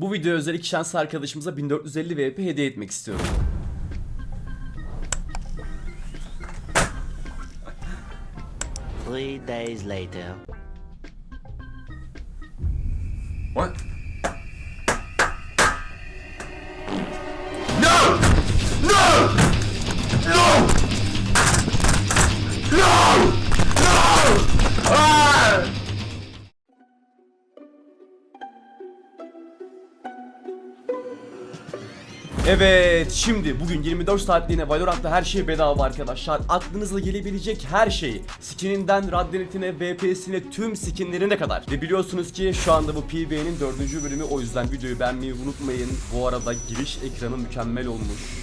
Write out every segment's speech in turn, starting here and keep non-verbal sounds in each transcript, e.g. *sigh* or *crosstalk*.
Bu video özel iki şanslı arkadaşımıza 1450 VP hediye etmek istiyorum. Three days later. Evet şimdi bugün 24 saatliğine Valorant'ta her şey bedava arkadaşlar. Aklınıza gelebilecek her şey. Skininden Raddenet'ine, VP'sine tüm skinlerine kadar. Ve biliyorsunuz ki şu anda bu PB'nin 4. bölümü o yüzden videoyu beğenmeyi unutmayın. Bu arada giriş ekranı mükemmel olmuş.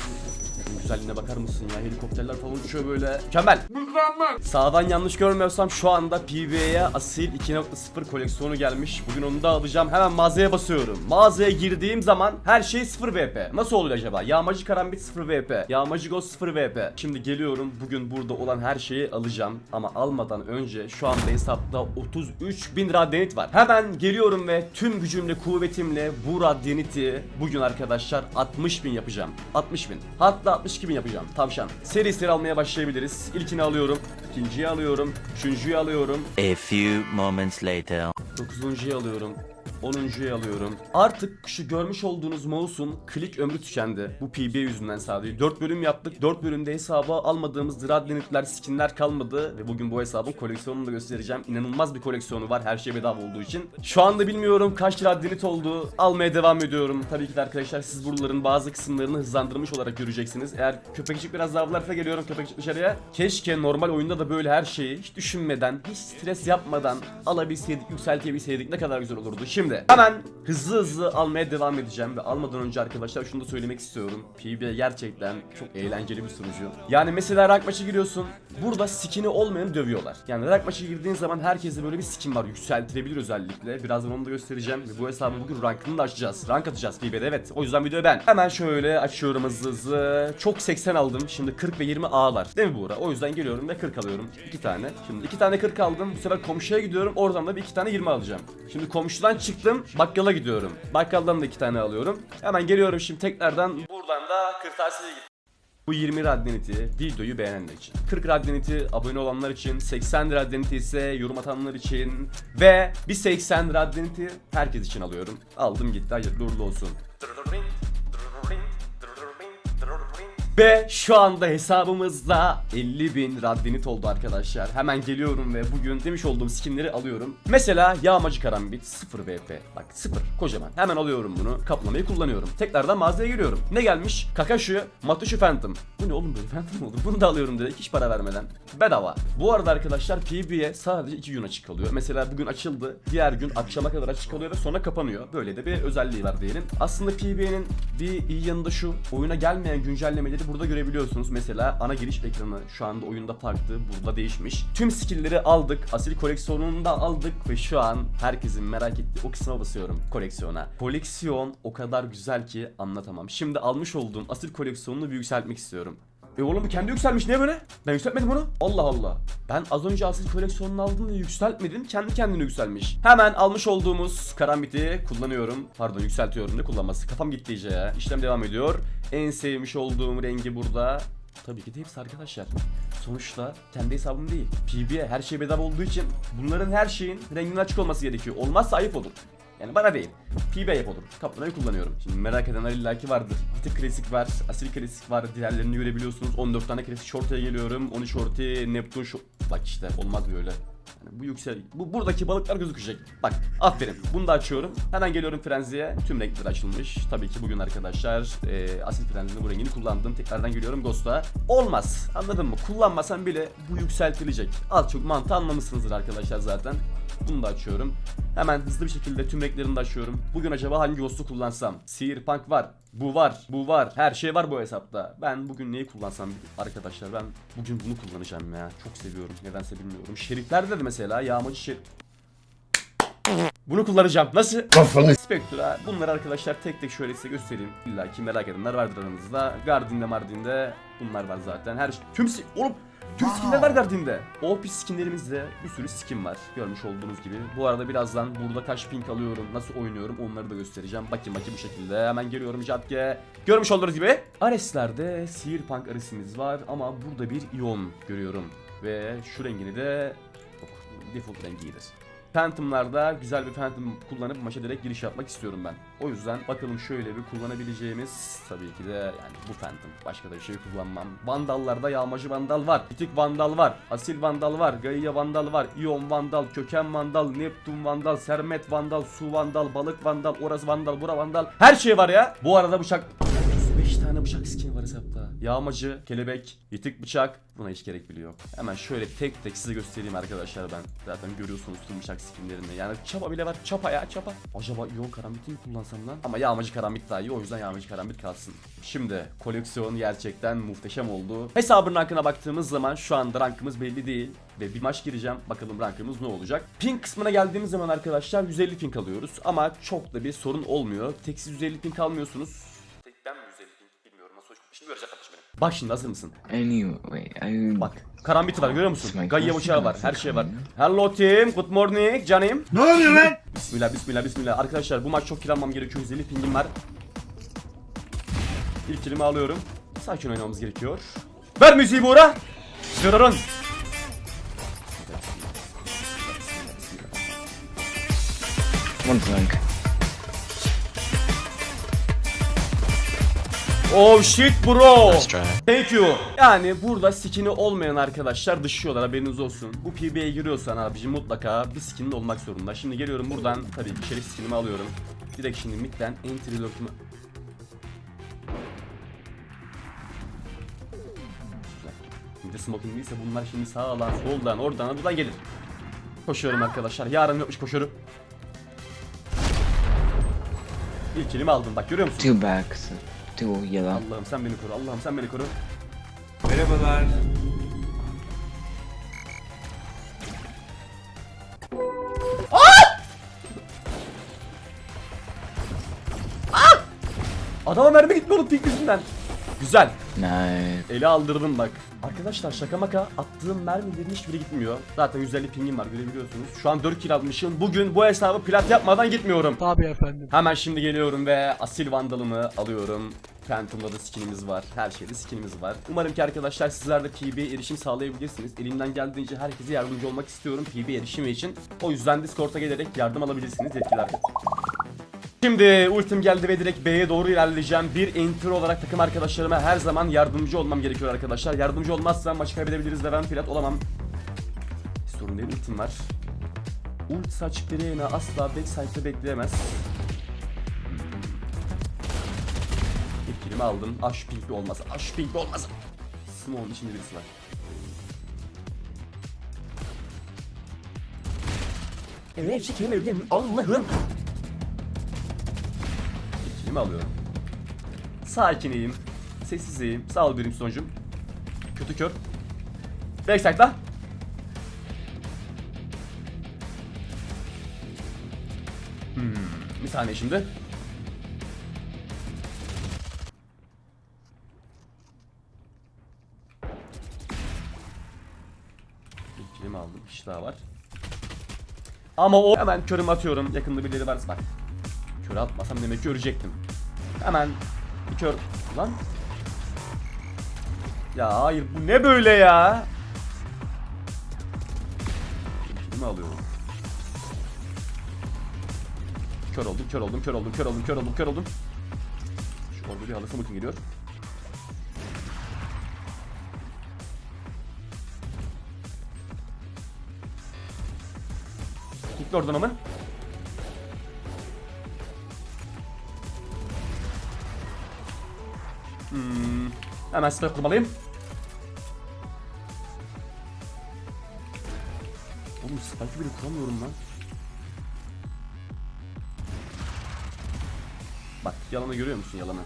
Güzelliğine bakar mısın ya helikopterler falan uçuyor böyle. Mükemmel. Sağdan yanlış görmüyorsam şu anda PB'ye asil 2.0 koleksiyonu gelmiş. Bugün onu da alacağım. Hemen mağazaya basıyorum. Mağazaya girdiğim zaman her şey 0 VP. Nasıl oluyor acaba? Yağmacı karambit 0 VP. Yağmacı ghost 0 VP. Şimdi geliyorum. Bugün burada olan her şeyi alacağım. Ama almadan önce şu anda hesapta 33 bin radyanit var. Hemen geliyorum ve tüm gücümle kuvvetimle bu radyaniti bugün arkadaşlar 60 bin yapacağım. 60 bin. Hatta 62 bin yapacağım. Tavşan. Seri seri almaya başlayabiliriz. İlkini alıyorum. İkinciyi alıyorum. Üçüncüyü alıyorum. A few moments later. Dokuzuncuyu alıyorum. Onuncuyu alıyorum. Artık şu görmüş olduğunuz mouse'un klik ömrü tükendi. Bu PB yüzünden sadece. 4 bölüm yaptık. 4 bölümde hesaba almadığımız Radlinitler, skinler kalmadı. Ve bugün bu hesabın koleksiyonunu da göstereceğim. İnanılmaz bir koleksiyonu var her şey bedava olduğu için. Şu anda bilmiyorum kaç Radlinit oldu. Almaya devam ediyorum. Tabii ki de arkadaşlar siz buraların bazı kısımlarını hızlandırmış olarak göreceksiniz. Eğer köpekçik biraz daha avlarsa geliyorum köpekçik dışarıya. Keşke normal oyunda da böyle her şeyi hiç düşünmeden, hiç stres yapmadan alabilseydik, yükseltebilseydik ne kadar güzel olurdu. Şimdi hemen hızlı hızlı almaya devam edeceğim ve almadan önce arkadaşlar şunu da söylemek istiyorum. PvP gerçekten çok eğlenceli bir sunucu. Yani mesela rank maçı giriyorsun. Burada skin'i olmayanı dövüyorlar. Yani rank maçı girdiğin zaman herkeste böyle bir skin var. Yükseltilebilir özellikle. Birazdan onu da göstereceğim. Ve bu hesabı bugün rankını da açacağız. Rank atacağız PvP'de evet. O yüzden videoyu ben. Hemen şöyle açıyorum hızlı hızlı. Çok 80 aldım. Şimdi 40 ve 20 A var. Değil mi Buğra? O yüzden geliyorum ve 40 alıyorum. 2 tane. Şimdi 2 tane 40 aldım. Bu sefer komşuya gidiyorum. Oradan da bir 2 tane 20 alacağım. Şimdi komşudan çıktım. Bakkala gidiyorum. Bakkaldan da 2 tane alıyorum. Hemen geliyorum şimdi tekrardan. Buradan da kırtasiyeye git. Bu 20 radyaniti videoyu beğenenler için. 40 radyaniti abone olanlar için, 80 radyaniti ise yorum atanlar için ve bir 80 radyaniti herkes için alıyorum. Aldım gitti hayırlı uğurlu olsun. Ve şu anda hesabımızda 50.000 radyanit oldu arkadaşlar. Hemen geliyorum ve bugün demiş olduğum skinleri alıyorum. Mesela yağmacı karambit 0 VP. Bak 0 kocaman. Hemen alıyorum bunu. Kaplamayı kullanıyorum. Tekrardan mağazaya giriyorum. Ne gelmiş? Kakashu, Matushu Phantom. Bu ne oğlum böyle Phantom olur? Bunu da alıyorum direkt hiç para vermeden. Bedava. Bu arada arkadaşlar PB'ye sadece 2 gün açık kalıyor. Mesela bugün açıldı. Diğer gün akşama kadar açık kalıyor ve sonra kapanıyor. Böyle de bir özelliği var diyelim. Aslında PB'nin bir iyi yanı da şu. Oyuna gelmeyen güncellemeleri burada görebiliyorsunuz. Mesela ana giriş ekranı şu anda oyunda farklı. Burada değişmiş. Tüm skill'leri aldık. Asil koleksiyonunu da aldık ve şu an herkesin merak ettiği o kısma basıyorum koleksiyona. Koleksiyon o kadar güzel ki anlatamam. Şimdi almış olduğum asil koleksiyonunu yükseltmek istiyorum. E oğlum kendi yükselmiş niye böyle? Ben yükseltmedim onu. Allah Allah. Ben az önce asil koleksiyonunu aldım ve yükseltmedim. Kendi kendine yükselmiş. Hemen almış olduğumuz karambiti kullanıyorum. Pardon yükseltiyorum ne kullanması. Kafam gitti iyice ya. İşlem devam ediyor. En sevmiş olduğum rengi burada. Tabii ki de hepsi arkadaşlar. Sonuçta kendi hesabım değil. PB'ye her şey bedava olduğu için bunların her şeyin renginin açık olması gerekiyor. Olmazsa ayıp olur. Yani bana değil. PB yap olur. Kaplamayı kullanıyorum. Şimdi merak edenler illaki vardır. Tık klasik var, asil klasik var. Diğerlerini görebiliyorsunuz. 14 tane klasik short'a geliyorum. 13 shorty, Neptune short. Bak işte olmaz böyle. Yani bu yüksel bu buradaki balıklar gözükecek. Bak aferin. Bunu da açıyorum. Hemen geliyorum frenziye. Tüm renkler açılmış. Tabii ki bugün arkadaşlar e, asil frenzinin bu rengini kullandım. Tekrardan geliyorum Ghost'a. Olmaz. Anladın mı? Kullanmasam bile bu yükseltilecek. Az çok mantığı anlamışsınızdır arkadaşlar zaten. Bunu da açıyorum. Hemen hızlı bir şekilde tüm renklerini de açıyorum. Bugün acaba hangi ghost'u kullansam? Searpunk var. Bu var. Bu var. Her şey var bu hesapta. Ben bugün neyi kullansam arkadaşlar? Ben bugün bunu kullanacağım ya. Çok seviyorum. Nedense bilmiyorum. Şeriflerde de mesela yağmacı şerif. Bunu kullanacağım. Nasıl? Kafanı Spectra. Bunları arkadaşlar tek tek şöyle size göstereyim. İlla ki merak edenler vardır aranızda. Guardian'de Mardin'de bunlar var zaten. Her şey. Tüm si- Oğlum Tüm skinler var Guardian'de. OP skinlerimizde bir sürü skin var. Görmüş olduğunuz gibi. Bu arada birazdan burada kaç pink alıyorum, nasıl oynuyorum onları da göstereceğim. Bakayım bakayım bu şekilde. Hemen geliyorum Jatke. Görmüş olduğunuz gibi. Ares'lerde Searpunk Ares'imiz var ama burada bir Ion görüyorum. Ve şu rengini de yok, default rengidir. Phantom'larda güzel bir Phantom kullanıp maça direkt giriş yapmak istiyorum ben. O yüzden bakalım şöyle bir kullanabileceğimiz tabii ki de yani bu Phantom. Başka da bir şey kullanmam. Vandallarda yağmacı vandal var. Bitik vandal var. Asil vandal var. Gaia vandal var. Ion vandal, köken vandal, Neptun vandal, Sermet vandal, su vandal, balık vandal, Oraz vandal, bura vandal. Her şey var ya. Bu arada bıçak 35 tane bıçak skin var hesapta. Yağmacı, kelebek, yitik bıçak. Buna hiç gerek bile yok. Hemen şöyle tek tek size göstereyim arkadaşlar ben. Zaten görüyorsunuz tüm bıçak skinlerini. Yani çapa bile var. Çapa ya çapa. Acaba iyon karambit mi kullansam lan? Ama yağmacı karambit daha iyi. O yüzden yağmacı karambit kalsın. Şimdi koleksiyon gerçekten muhteşem oldu. Hesabın rankına baktığımız zaman şu anda rankımız belli değil. Ve bir maç gireceğim. Bakalım rankımız ne olacak. Ping kısmına geldiğimiz zaman arkadaşlar 150 ping alıyoruz. Ama çok da bir sorun olmuyor. Tek siz 150 ping almıyorsunuz. Tek ben mi 150 ping bilmiyorum nasıl hoş. Şimdi kardeşim benim. Bak şimdi hazır mısın? Anyway, I Bak. Karambit var görüyor musun? Nasıl bıçağı var. Her şey var. Hello team. Good morning canım. Ne oluyor lan? Bismillah bismillah bismillah. Arkadaşlar bu maç çok kill almam gerekiyor. 150 pingim var. İlk kilimi alıyorum. Sakin oynamamız gerekiyor. Ver müziği Buğra. Zırırın. one flank. Oh shit bro. Thank you. Yani burada skin'i olmayan arkadaşlar dışıyorlar haberiniz olsun. Bu PB'ye giriyorsan abicim mutlaka bir skin'in olmak zorunda. Şimdi geliyorum buradan tabii ki şerif skin'imi alıyorum. Direkt şimdi midden entry lock'umu... Şimdi smoking değilse bunlar şimdi sağdan, soldan, oradan, buradan gelir. Koşuyorum arkadaşlar. Yarın yokmuş koşuyorum. İlk elimi aldım bak görüyor musun? Two backs, two yellow. Allah'ım sen beni koru. Allah'ım sen beni koru. Merhabalar. Adama mermi gitmiyor oğlum pink yüzünden. Güzel. Nice. Eli aldırdım bak. Arkadaşlar şaka maka attığım mermilerin hiçbiri gitmiyor. Zaten 150 pingim var görebiliyorsunuz. Şu an 4 kill almışım. Bugün bu hesabı plat yapmadan gitmiyorum. Tabii efendim. Hemen şimdi geliyorum ve asil vandalımı alıyorum. Phantom'da da skinimiz var. Her şeyde skinimiz var. Umarım ki arkadaşlar sizler de PB'ye erişim sağlayabilirsiniz. Elimden geldiğince herkese yardımcı olmak istiyorum PB erişimi için. O yüzden Discord'a gelerek yardım alabilirsiniz yetkili arkadaşlar. Şimdi ultim geldi ve direkt B'ye doğru ilerleyeceğim. Bir enter olarak takım arkadaşlarıma her zaman yardımcı olmam gerekiyor arkadaşlar. Yardımcı olmazsam maçı kaybedebiliriz ve ben plat olamam. Sorun değil ultim var. Ult açık bir yayına asla backside'de bekleyemez. İlk kilimi aldım. Aş pinkli olmaz. Aş pinkli olmaz. Smoke'un içinde birisi var. Evet çekemedim Allah'ım. İlk kilimi alıyorum. Sakineyim. Sessizeyim. Sağ ol birim sonucum. Kötü kör. Backside'da. Hmm, bir saniye şimdi. İlk kilimi aldım. Bir daha var. Ama o hemen körümü atıyorum. Yakında birileri varsa bak. Körü atmasam demek ki ölecektim. Hemen bir kör... Lan. Ya hayır bu ne böyle ya? Kilimi alıyorum. Kör oldum, kör oldum, kör oldum, kör oldum, kör oldum, kör oldum. Şu orada bir halısı bakın geliyor. Gitti oradan ama. Hmm. Hemen silah kurmalıyım. Oğlum spike'ı bile kuramıyorum lan. Bak yalanı görüyor musun yalanı?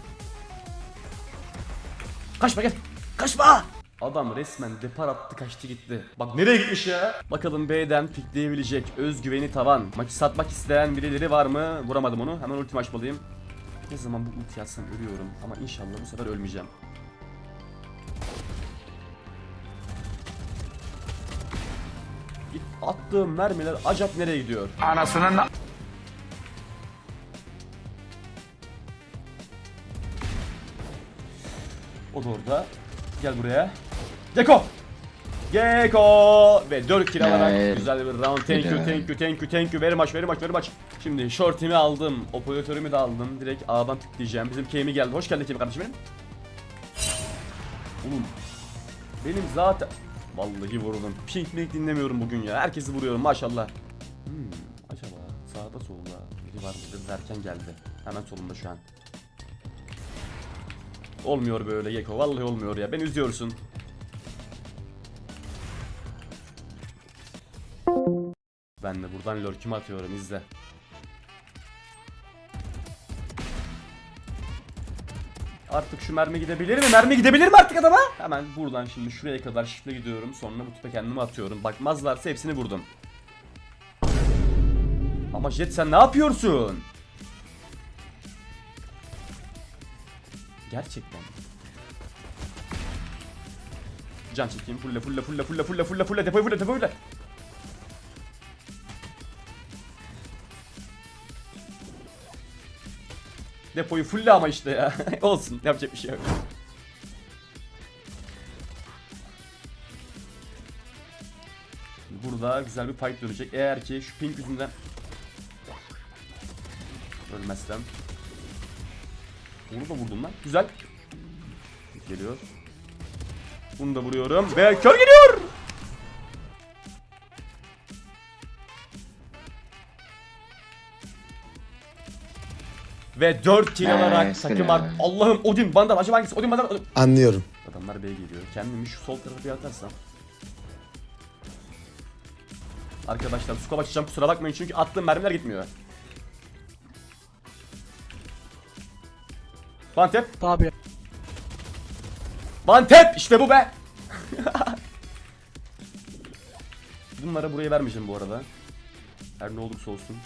Kaçma gel. Kaçma. Adam resmen depar attı kaçtı gitti. Bak nereye gitmiş ya? Bakalım B'den pikleyebilecek özgüveni tavan. Maçı satmak isteyen birileri var mı? Vuramadım onu. Hemen ultimi açmalıyım. Ne zaman bu ulti atsam ölüyorum. Ama inşallah bu sefer ölmeyeceğim. Attığım mermiler acaba nereye gidiyor? Anasının O da orada. Gel buraya. Gecko! Gecko! Ve 4 kill alarak güzel bir round. Thank you, thank you, thank you, thank you. Very much, very much, very much. Şimdi short'imi aldım. Operatörümü de aldım. Direkt A'dan tıklayacağım. Bizim Kemi geldi. Hoş geldin Kemi kardeşim benim. Oğlum. Benim zaten... Vallahi vuruldum. Pink Pink dinlemiyorum bugün ya. Herkesi vuruyorum maşallah. Hmm, acaba sağda solda biri var mıdır derken geldi. Hemen solumda şu an. Olmuyor böyle Gecko. Vallahi olmuyor ya. Beni üzüyorsun. Ben de buradan lurkümü atıyorum izle. Artık şu mermi gidebilir mi? Mermi gidebilir mi artık adama? Hemen buradan şimdi şuraya kadar şifre gidiyorum. Sonra bu tüpe kendimi atıyorum. Bakmazlarsa hepsini vurdum. Ama Jet sen ne yapıyorsun? Gerçekten. Can çekeyim. Fulle fulle fulle fulle fulle fulle fulle depoyu fulle depoyu fulle. Depoyu fulle ama işte ya. *laughs* Olsun yapacak bir şey yok. Burada güzel bir fight dönecek. Eğer ki şu pink yüzünden ölmezsem. Onu da vurdum lan. Güzel. Geliyor. Bunu da vuruyorum ve kör geliyor. Ve 4 kill alarak takım helal. ar- Allah'ım Odin Vandal acaba hangisi? Odin Vandal Odin. Anlıyorum. Adamlar B geliyor. Kendimi şu sol tarafa bir atarsam. Arkadaşlar scope açacağım kusura bakmayın çünkü attığım mermiler gitmiyor. Bantep. Abi Bantep işte bu be. *laughs* Bunları buraya vermeyeceğim bu arada. Her ne olursa olsun.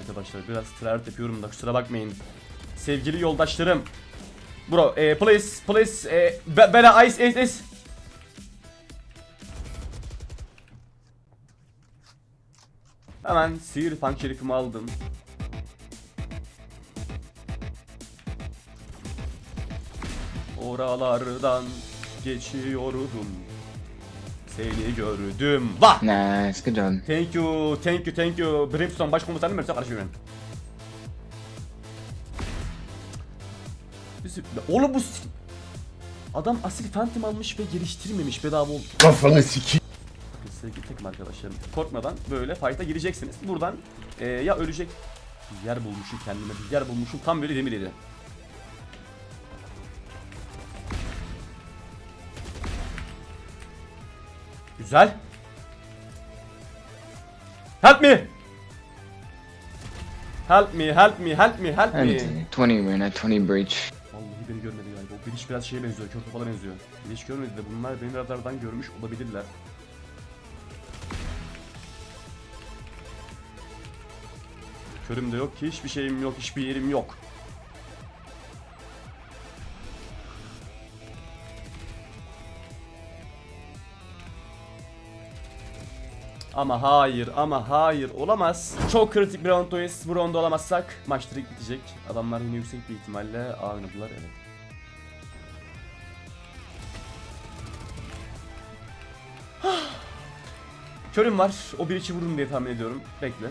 Arkadaşlar biraz tryhard yapıyorum da kusura bakmayın. Sevgili yoldaşlarım. Bro, eh, please, please, eh, be- bela ice, ice, ice. Hemen sihir funk şerifimi aldım. Oralardan geçiyordum. Seni gördüm. Vah! Nice, good job. Thank you, thank you, thank you. Brimstone başkomutanım Mert'e karışıyorum. Oğlum bu Adam asil Phantom almış ve geliştirmemiş bedava oldu. Kafanı siki. Bakın sevgili takım arkadaşlarım korkmadan böyle fight'a gireceksiniz. Buradan e, ya ölecek bir yer bulmuşum kendime bir yer bulmuşum tam böyle demir yedi. Güzel. Help me. Help me, help me, help me, help me. And 20 man, at 20 breach. Vallahi beni görmedi galiba. O Biliş biraz şeye benziyor, kör topala benziyor. Biliş görmedi de bunlar beni radardan görmüş olabilirler. Körüm de yok ki, hiçbir şeyim yok, hiçbir yerim yok. Ama hayır, ama hayır olamaz. Çok kritik bir rounddayız. Bu roundda olamazsak maç direkt bitecek. Adamlar yine yüksek bir ihtimalle A oynadılar evet. *sighs* Körüm var. O bir içi vururum diye tahmin ediyorum. Bekle.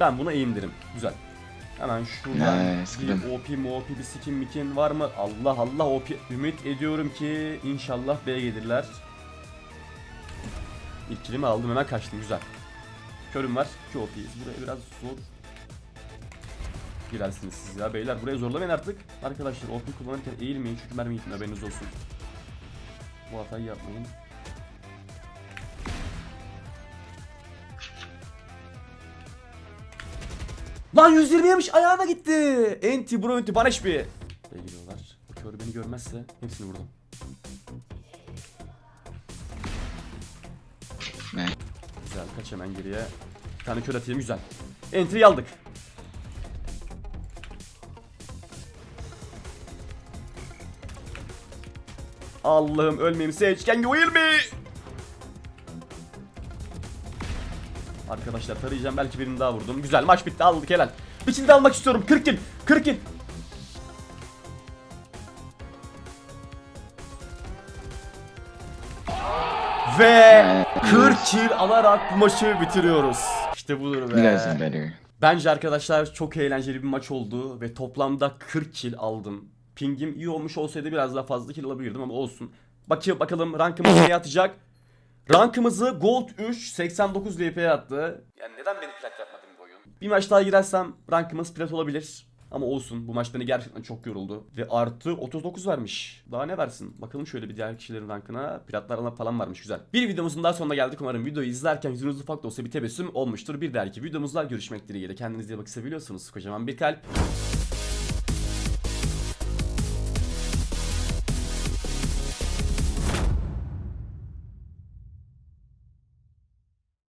Ben buna eğimdirim. Güzel. Hemen şuradan Nice, bir güzel. OP MOP bir skin mikin var mı? Allah Allah OP. Ümit ediyorum ki inşallah B gelirler. İlk kilimi aldım hemen kaçtım güzel. Körüm var. 2 OP'yiz. Buraya biraz zor girersiniz siz ya beyler. Buraya zorlamayın artık. Arkadaşlar OP kullanırken eğilmeyin çünkü mermi gitmiyor haberiniz olsun. Bu hatayı yapmayın. Lan 120'yemiş ayağına gitti. Enti bro enti bana hiçbir. Buraya geliyorlar. Bu kör beni görmezse hepsini vurdum. Ne? Güzel kaç hemen geriye. Bir tane kör atayım güzel. Entry aldık. Allah'ım ölmeyeyim seçken will me. Arkadaşlar tarayacağım belki birini daha vurdum. Güzel maç bitti aldık helal. Bir kill de almak istiyorum. 40 kill. 40 kill. Ve 40 kill alarak bu maçı bitiriyoruz. İşte budur be. Bence arkadaşlar çok eğlenceli bir maç oldu ve toplamda 40 kill aldım. Pingim iyi olmuş olsaydı biraz daha fazla kill alabilirdim ama olsun. Bakayım bakalım rankımız neye atacak? Rankımızı Gold 3 89 LP'ye attı. Yani neden beni plat yapmadın bu oyun? Bir maç daha girersem rankımız plat olabilir. Ama olsun bu maç beni gerçekten çok yoruldu. Ve artı 39 vermiş. Daha ne versin? Bakalım şöyle bir diğer kişilerin rankına. Piratlarına falan varmış güzel. Bir videomuzun daha sonuna geldik. Umarım videoyu izlerken yüzünüz ufak da olsa bir tebessüm olmuştur. Bir dahaki videomuzda görüşmek dileğiyle. Kendinize iyi bakın seviyorsunuz. Kocaman bir kalp.